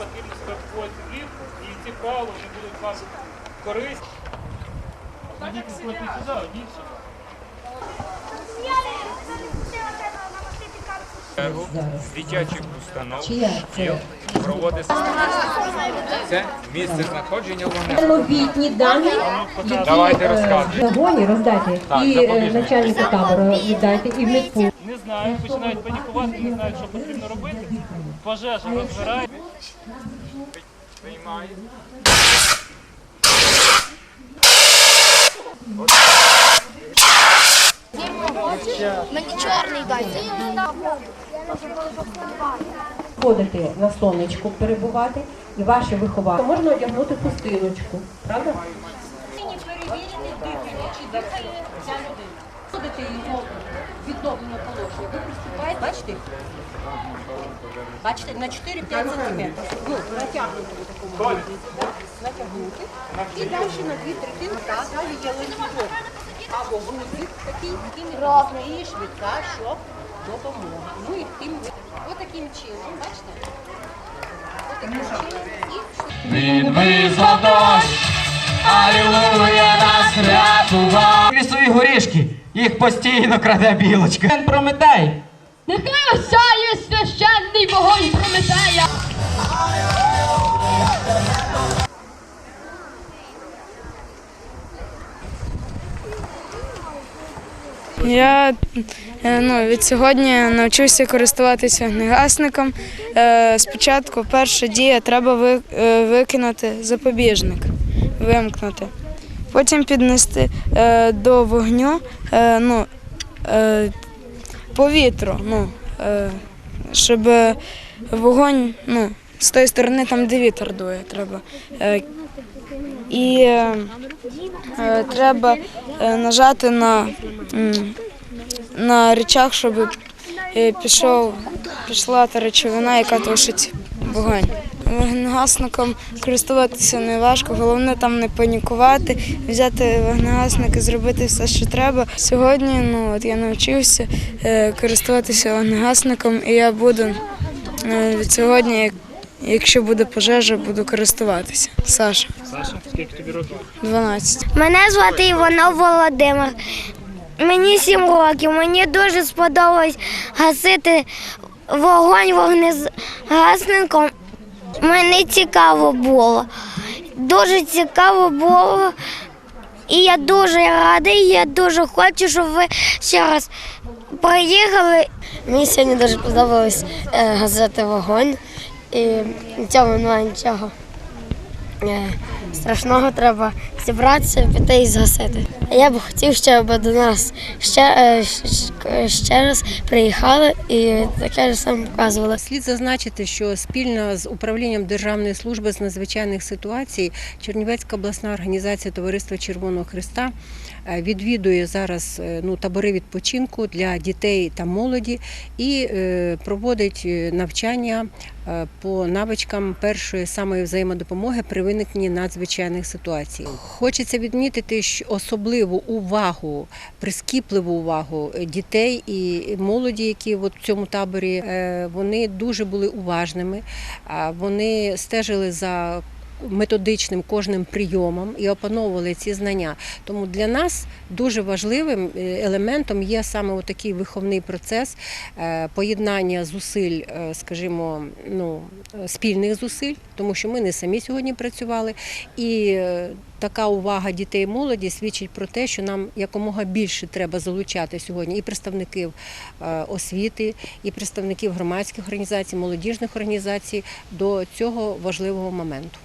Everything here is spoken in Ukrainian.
Потрібно поводити влітку, і ці правила вони будуть вам корисні. Ідіть сюди, сюди, ідіть сюди. з дитячих установ проводиться це місце знаходження. Новітні дані, Давайте е, розказуйте. загоні роздайте і е, начальнику табору віддайте, і в медпункт. Не знають, починають панікувати, не знають, що потрібно робити. Пожежа розбирає. Приймає. Мені чорний дайте. Ходити на сонечку перебувати, і ваше виховання можна одягнути хустиночку, правда? перевірити дихання, чи дихає ця людина. Ходите його відновлено положення. Ви приступаєте, бачите? Бачите, на 4-5 сантиметрів. Ну, натягнути в такому вигляді. Натягнути. І далі на дві третини, так, далі є ланцюжок. Або гудзик такий, і не і швидка, щоб допомога. Ну і тим, отаким чином, бачите? Отаким чином і Він визвав дощ, алілуя нас рятував. Лісові горішки, їх постійно краде білочка. Він Прометей. Нехай осяє священний вогонь Прометея! Я е, ну, від сьогодні навчуся користуватися вогнегасником. Е, Спочатку перша дія треба е, викинути запобіжник, вимкнути. Потім піднести до вогню ну, повітру, ну, е, щоб вогонь ну, з тої сторони, там, де вітер дує, треба. Е, І е, е, треба е, нажати на, на речах, щоб е, пішов, пішла та речовина, яка тушить вогонь. Вогнегасником користуватися не важко, головне там не панікувати, взяти вогнегасник і зробити все, що треба. Сьогодні ну, от я навчився е, користуватися вогнегасником, і я буду е, від сьогодні, якщо буде пожежа, буду користуватися. Саша, Саша, скільки тобі років? 12. Мене звати Іванов Володимир. Мені сім років. Мені дуже сподобалось гасити вогонь вогнегасником. Мені цікаво було. Дуже цікаво було. І я дуже радий, я дуже хочу, щоб ви ще раз приїхали. Мені сьогодні дуже подобалось е, газети вогонь. І в немає нічого е, страшного. Треба зібратися, піти і згасити. Я б хотів, щоб до нас ще, е, ще раз приїхали і таке ж саме показували. Слід зазначити, що спільно з управлінням Державної служби з надзвичайних ситуацій Чернівецька обласна організація Товариства Червоного Христа е, відвідує зараз е, ну, табори відпочинку для дітей та молоді і проводить навчання по навичкам першої самої взаємодопомоги при виникненні надзвичайних ситуацій. Хочеться відмітити, що особливу увагу, прискіпливу увагу дітей і молоді, які от в цьому таборі, е, вони дуже були уважними. Вони стежили за методичним кожним прийомом і опановували ці знання. Тому для нас дуже важливим е, елементом є саме такий виховний процес е, поєднання зусиль, е, скажімо, ну, спільних зусиль, тому що ми не самі сьогодні працювали. І така увага дітей і молоді свідчить про те, що нам якомога більше треба залучати сьогодні і представників освіти, і представників громадських організацій, молодіжних організацій до цього важливого моменту.